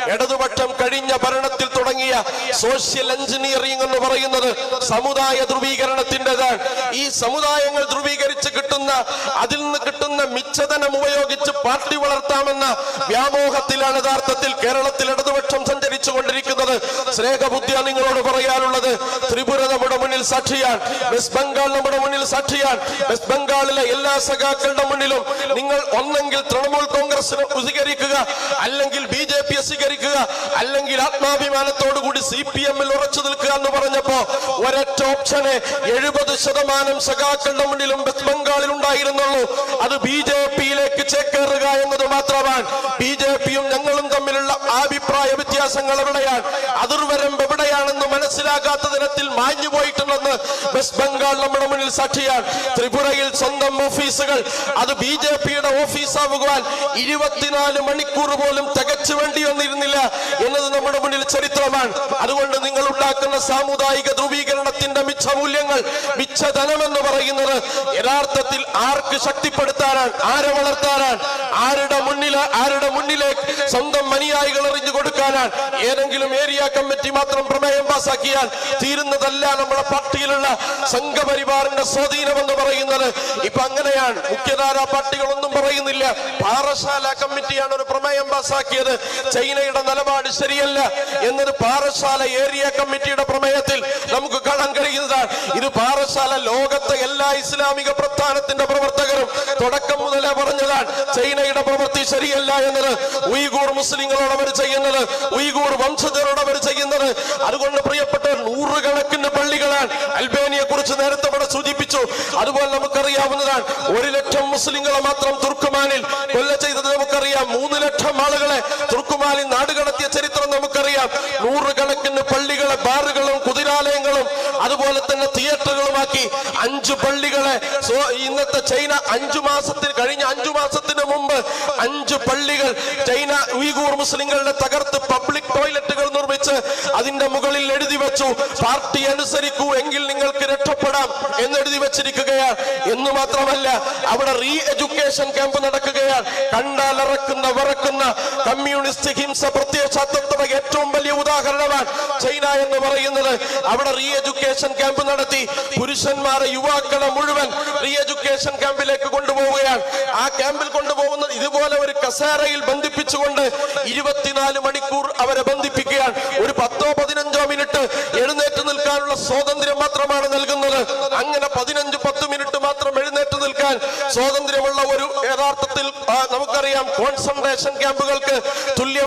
ഇടതുപക്ഷം കഴിഞ്ഞ ഭരണത്തിൽ സോഷ്യൽ എഞ്ചിനീയറിംഗ് എന്ന് പറയുന്നത് സമുദായ ധ്രുവീകരണത്തിന്റെതാണ് ഈ സമുദായങ്ങൾ ധ്രുവീകരിച്ച് കിട്ടുന്ന അതിൽ നിന്ന് കിട്ടുന്ന മിച്ചധനം ഉപയോഗിച്ച് പാർട്ടി വളർത്താമെന്ന വ്യാമോഹത്തിലാണ് യഥാർത്ഥത്തിൽ കേരളത്തിൽ ഇടതുപക്ഷം സഞ്ചരിച്ചു കൊണ്ടിരിക്കുന്നത്. സ്നേഹബുദ്ധിയാണ് നിങ്ങളോട് പറയാനുള്ളത്. ത്രിപുര നമ്മുടെ മുന്നിൽ സാക്ഷിയാണ്. വെസ്റ്റ് ബംഗാൾ നമ്മുടെ മുന്നിൽ സാക്ഷിയാണ്. വെസ്റ്റ് ബംഗാളിലെ എല്ലാ സഖാക്കളുടെ മുന്നിലും നിങ്ങൾ ഒന്നെങ്കിൽ തൃണമൂൽ കോൺഗ്രസിനെ സ്വീകരിക്കുക അല്ലെങ്കിൽ ബി ജെ പിയെ സ്വീകരിക്കുക അല്ലെങ്കിൽ ആത്മാഭിമാനത്തോടു കൂടി സി പി എമ്മിൽ ഉറച്ചു നിൽക്കുക എന്ന് പറഞ്ഞപ്പോ ഒരൊറ്റ ഓപ്ഷന് എഴുപത് ശതമാനം സഖാക്കളുടെ മുന്നിലും വെസ്റ്റ് ബംഗാളിൽ ഉണ്ടായിരുന്നുള്ളൂ. അത് ബി ജെ പിയിലേക്ക് ചേക്കേറുക എന്നത് മാത്രമാണ്. ബി ജെ പിയും ഞങ്ങളും തമ്മിലുള്ള അഭിപ്രായ വ്യത്യാസങ്ങൾ എവിടെയാണ്? അതിർവരമ്പ് എവിടെയാണെന്ന് മനസ്സിലാക്കാത്ത തരത്തിൽ മാഞ്ഞു പോയിട്ടുണ്ടെന്ന് വെസ്റ്റ് ബംഗാൾ നമ്മുടെ മുന്നിൽ സാക്ഷിയാണ്. ത്രിപുരയിൽ സ്വന്തം ഓഫീസുകൾ അത് ബി ജെ പിയുടെ ഓഫീസാവുവാൻ ഇരുപത്തിനാല് മണിക്കൂർ പോലും തികച്ചു വേണ്ടി വന്നിരുന്നില്ല എന്നത് നമ്മുടെ മുന്നിൽ ചരിത്രമാണ്. അതുകൊണ്ട് നിങ്ങൾ ഉണ്ടാക്കുന്ന സാമുദായിക ധ്രുവീകരണത്തിന്റെ മിച്ചമൂല്യങ്ങൾ മിച്ചധനം എന്ന് പറയുന്നത് യഥാർത്ഥത്തിൽ ആർക്ക് ശക്തിപ്പെടുത്താനാണ് ആരെ വളർത്താനാണ് ആരുടെ മുന്നിൽ ആരുടെ മുന്നിലേക്ക് സ്വന്തം അനുയായികൾ എറിഞ്ഞു കൊടുക്കാനാണ്. ഏതെങ്കിലും ഏരിയ കമ്മിറ്റി മാത്രം പ്രമേയം പാസാക്കിയാൽ തീരുന്നതല്ല നമ്മുടെ പാർട്ടിയിലുള്ള സംഘപരിവാറിന്റെ സ്വാധീനം എന്ന് പറയുന്നത്. ഇപ്പൊ അങ്ങനെയാണ്. മുഖ്യധാരാ പാർട്ടികളൊന്നും പറയുന്നില്ല. പാറശാല കമ്മിറ്റിയാണ് ഒരു പ്രമേയം പാസാക്കിയത്. ചൈനയുടെ നിലപാട് ശരിയല്ല എന്നൊരു പാറശാല ഏരിയ കമ്മിറ്റിയുടെ പ്രമേയത്തിൽ നമുക്ക് കാണാൻ കഴിയുന്നതാണ്. ഇത് പാറശാല ലോകത്തെ എല്ലാ ഇസ്ലാമിക പ്രസ്ഥാനത്തിന്റെ പ്രവർത്തകരും തുടക്കം പറഞ്ഞതാണ് ചൈനയുടെ പ്രവൃത്തി ശരിയല്ല എന്നത് ഉയ്ഗൂർ മുസ്ലിങ്ങളോട് അവർ ചെയ്യുന്നത്. ഉയ്ഗൂർ വംശജരോട് അവർ ചെയ്യുന്നത്. അതുകൊണ്ട് പ്രിയപ്പെട്ട നൂറുകണക്കിന് പള്ളികളാണ് അൽബേനിയെ കുറിച്ച് നേരത്തെ ഇവിടെ സൂചിപ്പിച്ചു. അതുപോലെ നമുക്കറിയാവുന്നതാണ് ഒരു ലക്ഷം മുസ്ലിങ്ങളെ മാത്രം തുർക്കുമാനിൽ കൊല്ല ചെയ്തത് നമുക്കറിയാം. മൂന്ന് ലക്ഷം ആളുകളെ തുർക്കുമാനിൽ നാടുകടത്തിയ ചരിത്രം നമുക്കറിയാം. നൂറുകണക്കിന് പള്ളികളെ ബാറുകളും കുതിരാലയങ്ങളും അതുപോലെ തന്നെ തിയേറ്ററുകളുമാക്കി അഞ്ചു പള്ളികളെ. ഇന്നത്തെ ചൈന അഞ്ചു മാസത്തിന് കഴിഞ്ഞ അഞ്ചു മാസത്തിന് മുമ്പ് അഞ്ചു പള്ളികൾ ചൈന ഉയ്ഗൂർ മുസ്ലിങ്ങളുടെ തകർത്ത് പബ്ലിക് പാർട്ടി അനുസരിക്കൂ എങ്കിൽ നിങ്ങൾക്ക് രക്ഷപ്പെടാം എന്ന് എഴുതി വെച്ചിരിക്കുകയാണ്. എന്ന് മാത്രമല്ല അവിടെ റീ എഡ്യൂക്കേഷൻ ക്യാമ്പ് നടക്കുകയാണ്. കണ്ടാൽ ഇറക്കുന്ന വിറക്കുന്ന കമ്മ്യൂണിസ്റ്റ് ഹിംസ പ്രത്യക്ഷാത്വത്തിന് ഏറ്റവും വലിയ ഉദാഹരണമാണ് ചൈന എന്ന് പറയുന്നത്. അവിടെ റീ എഡ്യൂക്കേഷൻ ക്യാമ്പ് നടത്തി പുരുഷന്മാരെ യുവാക്കളെ മുഴുവൻ റീ എഡ്യൂക്കേഷൻ ക്യാമ്പിലേക്ക് കൊണ്ടുപോവുകയാണ്. ആ ക്യാമ്പിൽ കൊണ്ടുപോകുന്ന ഇതുപോലെ ഒരു കസേരയിൽ ബന്ധിപ്പിച്ചുകൊണ്ട് ഇരുപത്തിനാല് മണിക്കൂർ അവരെ ബന്ധിപ്പിക്കുകയാണ്. ഒരു പത്തോ പതിനഞ്ചോ മിനിറ്റ് നിൽക്കാനുള്ള സ്വാതന്ത്ര്യം മാത്രമാണ് നൽകുന്നത്. അങ്ങനെ പതിനഞ്ച് പത്ത് മിനിറ്റ് മാത്രം എഴുന്നേറ്റ് നിൽക്കാൻ സ്വാതന്ത്ര്യമുള്ള ഒരു യഥാർത്ഥത്തിൽ നമുക്കറിയാം കോൺസെൻട്രേഷൻ ക്യാമ്പുകൾക്ക് തുല്യ